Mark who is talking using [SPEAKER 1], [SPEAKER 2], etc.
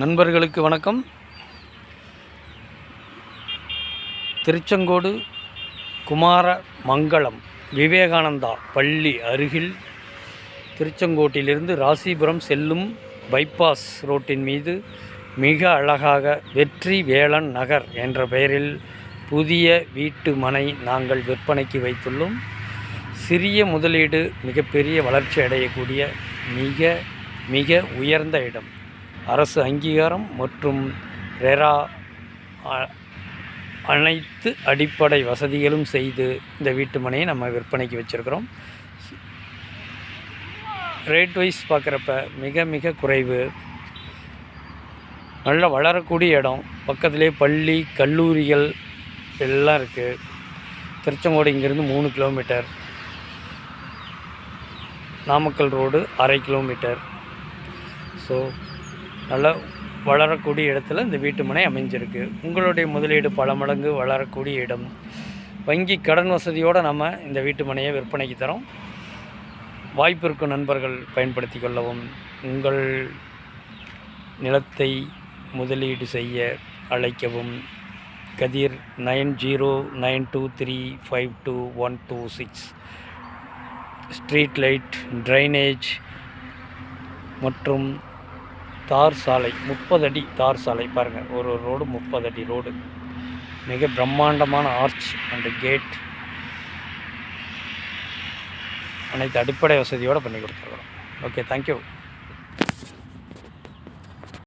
[SPEAKER 1] நண்பர்களுக்கு வணக்கம். திருச்செங்கோடு குமார மங்களம் விவேகானந்தா பள்ளி அருகில் திருச்செங்கோட்டிலிருந்து ராசிபுரம் செல்லும் பைபாஸ் ரோட்டின் மீது மிக அழகாக வெற்றி வேளன் நகர் என்ற பெயரில் புதிய வீட்டு மனை நாங்கள் விற்பனைக்கு வைத்துள்ளோம். சிறிய முதலீடு மிகப்பெரிய வளர்ச்சி அடையக்கூடிய மிக மிக உயர்ந்த இடம். அரசு அங்கீகாரம் மற்றும் ரெரா அ- அனைத்து அடிப்படை வசதிகளும் செய்து இந்த வீட்டு மனையை நம்ம விற்பனைக்கு வச்சுருக்கிறோம். ரேட் வைஸ் பார்க்குறப்ப மிக மிக குறைவு. நல்ல வளரக்கூடிய இடம். பக்கத்திலே பள்ளி கல்லூரிகள் எல்லாம் இருக்குது திருச்செங்கோடு இங்கேருந்து மூணு கிலோமீட்டர் நாமக்கல் ரோடு அரை கிலோமீட்டர் ஸோ நல்ல வளரக்கூடிய இடத்துல இந்த வீட்டு மனை அமைஞ்சிருக்கு. உங்களுடைய முதலீடு பல மடங்கு வளரக்கூடிய இடம். வங்கி கடன் வசதியோடு நம்ம இந்த வீட்டு மனையை விற்பனைக்கு தரோம். வாய்ப்பு இருக்கும் நண்பர்கள் பயன்படுத்தி கொள்ளவும். உங்கள் நிலத்தை முதலீடு செய்ய அழைக்கவும். Kathir nine zero nine two three five two one two six. Street light drainage மற்றும் தார் சாலை முப்பது அடி தார் சாலை பாருங்கள் ஒரு ஒரு ரோடு முப்பது அடி ரோடு. மிக பிரம்மாண்டமான ஆர்ச் அண்டு கேட் அனைத்து அடிப்படை வசதியோடு பண்ணி கொடுத்துருக்குறோம். Okay thank you